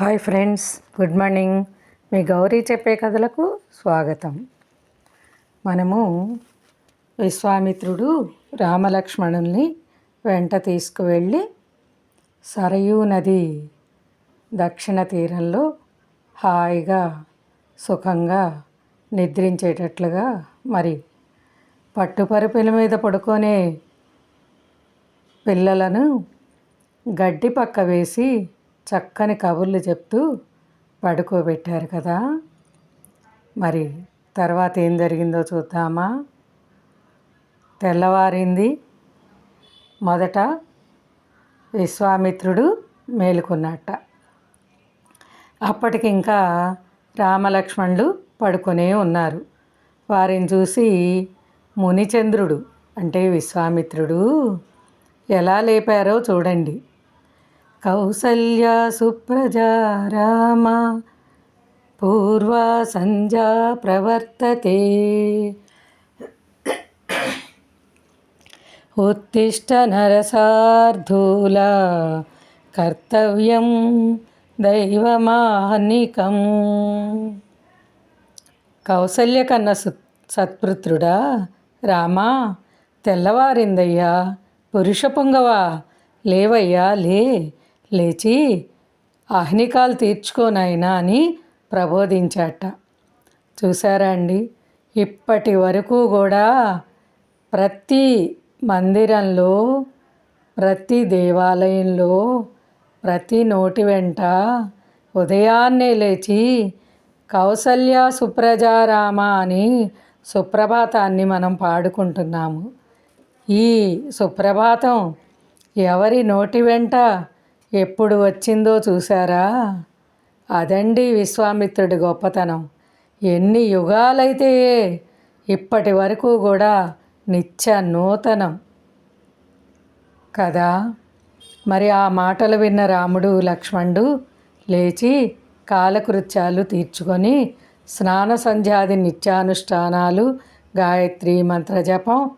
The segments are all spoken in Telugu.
Hi friends good morning. మీ గౌరీ చెప్పే కథలకు స్వాగతం. మనము విశ్వామిత్రుడు రామలక్ష్మణుల్ని వెంట తీసుకువెళ్ళి సరయూ నది దక్షిణ తీరంలో హాయిగా సుఖంగా నిద్రించేటట్లుగా మరి పట్టుపరుపుల మీద పడుకునే పిల్లలను గడ్డి పక్క వేసి చక్కని కబుర్లు చెప్తూ పడుకోబెట్టారు కదా. మరి తర్వాత ఏం జరిగిందో చూద్దామా? తెల్లవారింది. మొదట విశ్వామిత్రుడు మేలుకున్నట్ట. అప్పటికి ఇంకా రామలక్ష్మణులు పడుకునే ఉన్నారు. వారిని చూసి మునిచంద్రుడు అంటే విశ్వామిత్రుడు ఎలా లేపారో చూడండి. కౌసల్య సుప్రజా రామ పూర్వా సంధ్యా ప్రవర్తతే ఉత్తిష్ట నరసార్ధూల కర్తవ్యం దైవమానికం. కౌసల్య కన్న సత్పుత్రుడా రామా తెల్లవారిందయ్యా పురుష పొంగవా లేవయ్యా లే లేచి అహ్నికాలు తీర్చుకోనైనా అని ప్రబోధించాట. చూసారా అండి? ఇప్పటి వరకు కూడా ప్రతి మందిరంలో ప్రతి దేవాలయంలో ప్రతి నోటి వెంట ఉదయాన్నే లేచి కౌసల్య సుప్రజారామ అని సుప్రభాతాన్ని మనం పాడుకుంటున్నాము. ఈ సుప్రభాతం ఎవరి నోటి వెంట ఎప్పుడు వచ్చిందో చూసారా అదండి విశ్వామిత్రుడి గొప్పతనం. ఎన్ని యుగాలైతే ఇప్పటి వరకు కూడా నిత్య నూతనం. కదా? మరి ఆ మాటలు విన్న రాముడు లక్ష్మణుడు లేచి కాలకృత్యాలు తీర్చుకొని స్నాన సంధ్యాది నిత్యానుష్ఠానాలు గాయత్రి మంత్రజపం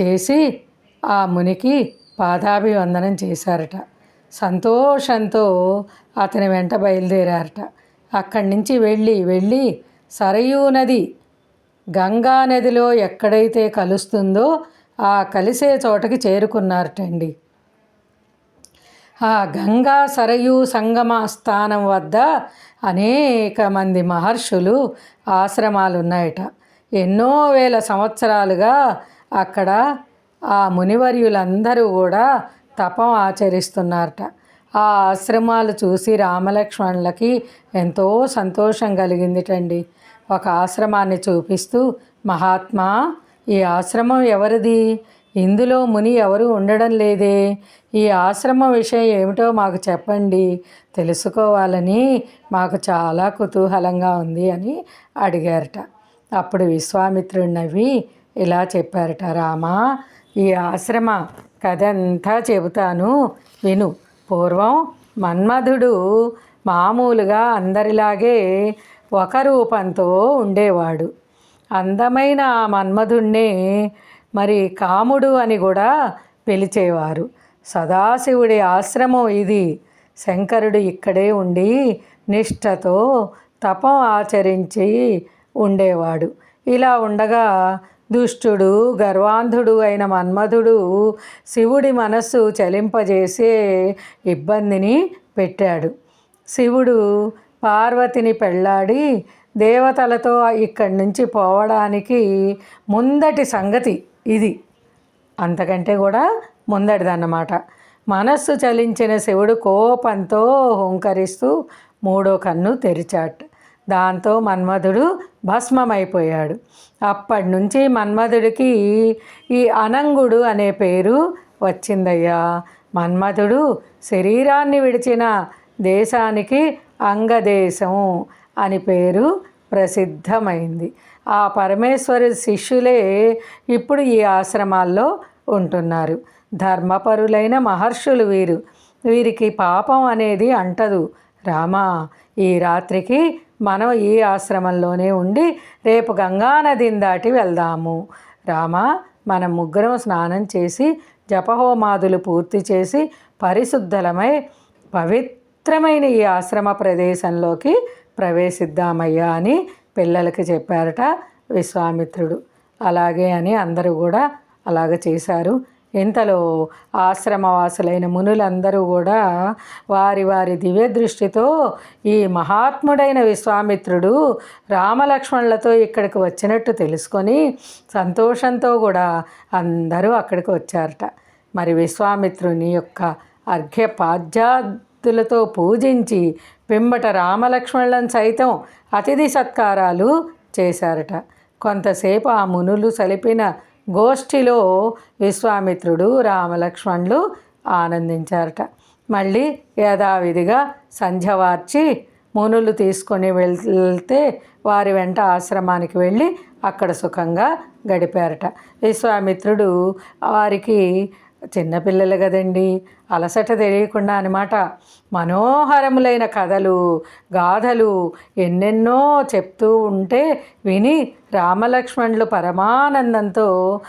చేసి ఆ మునికి పాదాభివందనం చేశారట. సంతోషంతో అతని వెంట బయలుదేరారట. అక్కడి నుంచి వెళ్ళి వెళ్ళి సరయూ నది గంగా నదిలో ఎక్కడైతే కలుస్తుందో ఆ కలిసే చోటకి చేరుకున్నారటండి. ఆ గంగా సరయూ సంగమ స్థానం వద్ద అనేక మంది మహర్షులు ఆశ్రమాలు ఉన్నాయట ఎన్నో వేల సంవత్సరాలుగా అక్కడ ఆ మునివర్యులందరూ కూడా తపం ఆచరిస్తున్నారట. ఆ ఆశ్రమాలు చూసి రామలక్ష్మణులకి ఎంతో సంతోషం కలిగిందిటండి. ఒక ఆశ్రమాన్ని చూపిస్తూ మహాత్మా ఈ ఆశ్రమం ఎవరిది? ఇందులో ముని ఎవరు ఉండడం లేదే. ఈ ఆశ్రమం విషయం ఏమిటో మాకు చెప్పండి. తెలుసుకోవాలని మాకు చాలా కుతూహలంగా ఉంది అని అడిగారట. అప్పుడు విశ్వామిత్రుడు నవ్వి ఇలా చెప్పారట రామా ఈ ఆశ్రమ కథంతా చెబుతాను. విను. పూర్వం మన్మధుడు మామూలుగా అందరిలాగే ఒక రూపంతో ఉండేవాడు. అందమైన ఆ మన్మధుణ్ణే మరి కాముడు అని కూడా పిలిచేవారు. సదాశివుడి ఆశ్రమం ఇది. శంకరుడు ఇక్కడే ఉండి నిష్ఠతో తపం ఆచరించి ఉండేవాడు. ఇలా ఉండగా దుష్టుడు గర్వాంధుడు అయిన మన్మధుడు శివుడి మనస్సు చలింపజేసే ఇబ్బందిని పెట్టాడు. శివుడు పార్వతిని పెళ్ళాడి దేవతలతో ఇక్కడి నుంచి పోవడానికి ముందటి సంగతి ఇది. అంతకంటే కూడా ముందటిదన్నమాట. మనస్సు చలించిన శివుడు కోపంతో హుంకరిస్తూ మూడో కన్ను తెరిచాడు. దాంతో మన్మధుడు భస్మమైపోయాడు. అప్పటి నుంచి మన్మధుడికి ఈ అనంగుడు అనే పేరు వచ్చిందయ్యా. మన్మధుడు శరీరాన్ని విడిచిన దేశానికి అంగదేశం అని పేరు ప్రసిద్ధమైంది. ఆ పరమేశ్వరి శిష్యులే ఇప్పుడు ఈ ఆశ్రమాల్లో ఉంటున్నారు. ధర్మపరులైన మహర్షులు వీరు. వీరికి పాపం అనేది అంటదు. రామా ఈ రాత్రికి మనం ఈ ఆశ్రమంలోనే ఉండి రేపు గంగానదిని దాటి వెళ్దాము. రామా మనం ముగ్గురం స్నానం చేసి జపహోమాదులు పూర్తి చేసి పరిశుద్ధలమై పవిత్రమైన ఈ ఆశ్రమ ప్రదేశంలోకి ప్రవేశిద్దామయ్యా అని పిల్లలకి చెప్పారట విశ్వామిత్రుడు. అలాగే అని అందరూ కూడా అలాగ చేశారు. ఇంతలో ఆశ్రమవాసులైన మునులందరూ కూడా వారి వారి దివ్య దృష్టితో ఈ మహాత్ముడైన విశ్వామిత్రుడు రామలక్ష్మణులతో ఇక్కడికి వచ్చినట్టు తెలుసుకొని సంతోషంతో కూడా అందరూ అక్కడికి వచ్చారట. మరి విశ్వామిత్రుని యొక్క అర్ఘ్యపాద్యాదులతో పూజించి పిమ్మట రామలక్ష్మణులను సైతం అతిథి సత్కారాలు చేశారట. కొంతసేపు ఆ మునులు సలిపిన గోష్ఠిలో విశ్వామిత్రుడు రామలక్ష్మణులు ఆనందించారట. మళ్ళీ యథావిధిగా సంధ్యవార్చి మునులు తీసుకొని వెళ్తే వారి వెంట ఆశ్రమానికి వెళ్ళి అక్కడ సుఖంగా గడిపారట. విశ్వామిత్రుడు వారికి చిన్నపిల్లలు కదండి. అలసట తెలియకుండా అనమాట మనోహరములైన కథలు గాథలు ఎన్నెన్నో చెప్తూ ఉంటే విని రామలక్ష్మణులు పరమానందంతో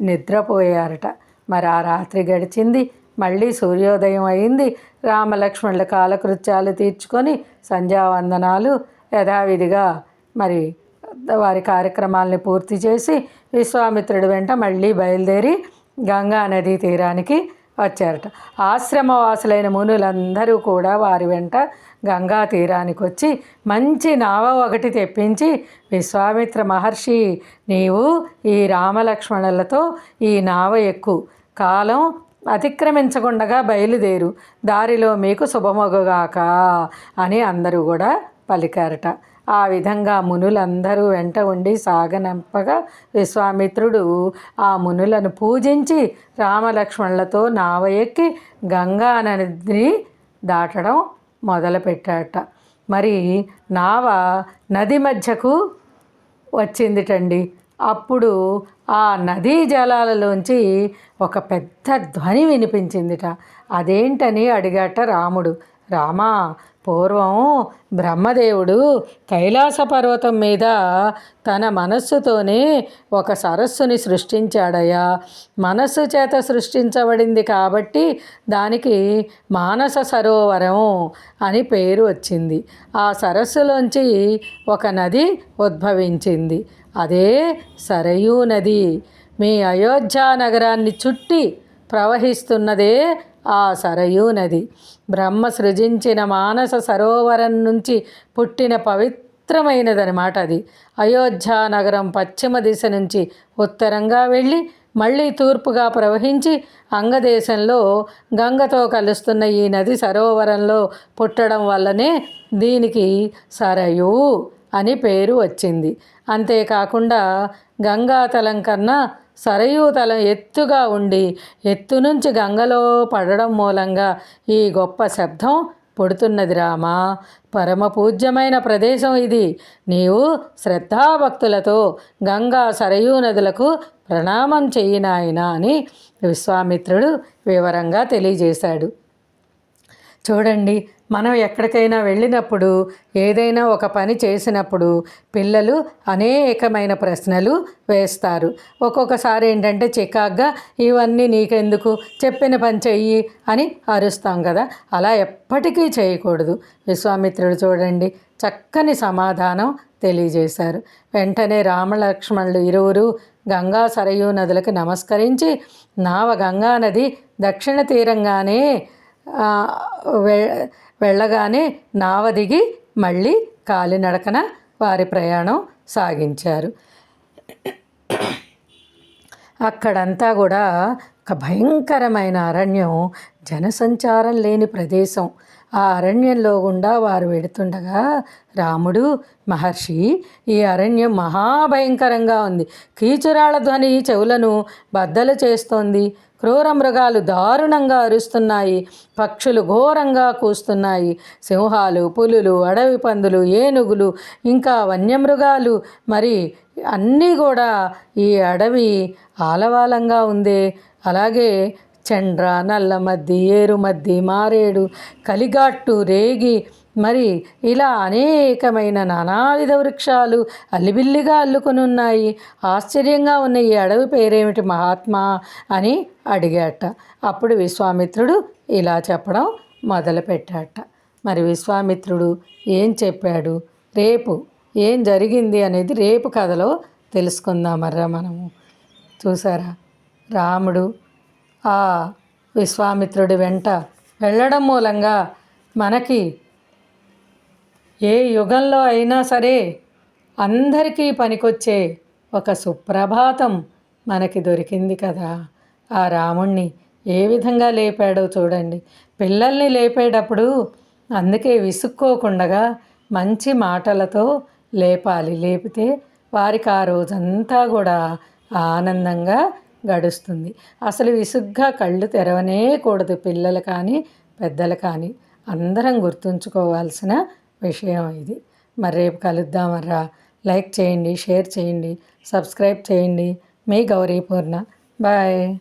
నిద్రపోయారట. మరి ఆ రాత్రి గడిచింది. మళ్ళీ సూర్యోదయం అయింది. రామలక్ష్మణుల కాలకృత్యాలు తీర్చుకొని సంధ్యావందనాలు యథావిధిగా మరి వారి కార్యక్రమాలని పూర్తి చేసి విశ్వామిత్రుడి వెంట మళ్ళీ బయలుదేరి గంగా నదీ తీరానికి వచ్చారట. ఆశ్రమవాసులైన మునులందరూ కూడా వారి వెంట గంగా తీరానికి వచ్చి మంచి నావ ఒకటి తెప్పించి విశ్వామిత్ర మహర్షి నీవు ఈ రామలక్ష్మణులతో ఈ నావ ఎక్కు. కాలం అతిక్రమించకుండగా బయలుదేరు. దారిలో మీకు శుభమొగగాక అని అందరూ కూడా పలికారట. ఆ విధంగా మునులందరూ వెంట ఉండి సాగనంపగా విశ్వామిత్రుడు ఆ మునులను పూజించి రామలక్ష్మణులతో నావ ఎక్కి గంగా నదిని దాటడం మొదలుపెట్టాట మరి నావ నది మధ్యకు వచ్చిందిటండి. అప్పుడు ఆ నదీ జలాలలోంచి ఒక పెద్ద ధ్వని వినిపించిందిట. అదేంటని అడిగాట రాముడు. రామా పూర్వం బ్రహ్మదేవుడు కైలాస పర్వతం మీద తన మనస్సుతోనే ఒక సరస్సుని సృష్టించాడయ్యా. మనస్సు చేత సృష్టించబడింది కాబట్టి దానికి మానస సరోవరం అని పేరు వచ్చింది. ఆ సరస్సులోంచి ఒక నది ఉద్భవించింది. అదే సరయూ నది. మీ అయోధ్య నగరాన్ని చుట్టి ప్రవహిస్తున్నదే ఆ సరయూ నది బ్రహ్మ సృజించిన మానస సరోవరం నుంచి పుట్టిన పవిత్రమైనదనమాట అది. అయోధ్య నగరం పశ్చిమ దిశ నుంచి ఉత్తరంగా వెళ్ళి మళ్ళీ తూర్పుగా ప్రవహించి అంగదేశంలో గంగతో కలుస్తున్న ఈ నది సరోవరంలో పుట్టడం వల్లనే దీనికి సరయు అని పేరు వచ్చింది. అంతేకాకుండా గంగాతలం కన్నా సరయూతలం ఎత్తుగా ఉండి ఎత్తు నుంచి గంగలో పడడం మూలంగా ఈ గొప్ప శబ్దం పుడుతున్నది రామా. పరమ పూజ్యమైన ప్రదేశం ఇది. నీవు శ్రద్ధాభక్తులతో గంగా సరయూ నదులకు ప్రణామం చెయ్యి నాయన అని విశ్వామిత్రుడు వివరంగా తెలియజేశాడు. చూడండి మనం ఎక్కడికైనా వెళ్ళినప్పుడు ఏదైనా ఒక పని చేసినప్పుడు పిల్లలు అనేకమైన ప్రశ్నలు వేస్తారు. ఒక్కొక్కసారి ఏంటంటే చికాగ్గా ఇవన్నీ నీకెందుకు? చెప్పిన పని చెయ్యి అని అరుస్తాం కదా. అలా ఎప్పటికీ చేయకూడదు. విశ్వామిత్రుడు చూడండి చక్కని సమాధానం తెలియజేశారు. వెంటనే రామలక్ష్మణులు ఇరువురు గంగా సరయూ నదులకు నమస్కరించి నావ గంగా నది దక్షిణ తీరంగానే వెళ్ళగానే నావ దిగి మళ్ళీ కాలినడకన వారి ప్రయాణం సాగించారు. అక్కడంతా కూడా ఒక భయంకరమైన అరణ్యం జనసంచారం లేని ప్రదేశం. ఆ అరణ్యంలో గుండా వారు వెడుతుండగా రాముడు మహర్షి ఈ అరణ్యం మహాభయంకరంగా ఉంది. కీచురాళ ధ్వని చెవులను బద్దలు చేస్తోంది. క్రూర మృగాలు దారుణంగా అరుస్తున్నాయి. పక్షులు ఘోరంగా కూస్తున్నాయి. సింహాలు పులులు అడవి పందులు ఏనుగులు ఇంకా వన్యమృగాలు. మరి అన్నీ కూడా ఈ అడవి ఆలవాలంగా ఉందే. అలాగే చండ్ర నల్లమద్ది ఏరుమద్ది మారేడు కలిగాట్టు రేగి మరి ఇలా అనేకమైన నానావిధ వృక్షాలు అల్లిబిల్లిగా అల్లుకొని ఉన్నాయి ఆశ్చర్యంగా ఉన్న ఈ అడవి పేరేమిటి మహాత్మా అని అడిగాట. అప్పుడు విశ్వామిత్రుడు ఇలా చెప్పడం మొదలుపెట్టాట. మరి విశ్వామిత్రుడు ఏం చెప్పాడు? రేపు ఏం జరిగింది అనేది రేపు కథలో తెలుసుకుందామర్రా మనము. చూసారా? రాముడు ఆ విశ్వామిత్రుడి వెంట వెళ్ళడం మూలంగా మనకి ఏ యుగంలో అయినా సరే అందరికీ పనికొచ్చే ఒక సుప్రభాతం మనకి దొరికింది కదా. ఆ రాముణ్ణి ఏ విధంగా లేపాడో చూడండి. పిల్లల్ని లేపేటప్పుడు అందుకే విసుక్కోకుండా మంచి మాటలతో లేపాలి. లేపితే వారికి ఆ రోజంతా కూడా ఆనందంగా గడుస్తుంది. అసలు విసుగ్గా కళ్ళు తెరవనే కూడదు పిల్లలు కానీ పెద్దలు కానీ. అందరం గుర్తుంచుకోవాల్సిన విషయం ఇది. మరి రేపు కలుద్దామర్రా లైక్ చేయండి షేర్ చేయండి సబ్స్క్రైబ్ చేయండి. మీ గౌరీ పూర్ణ. బాయ్.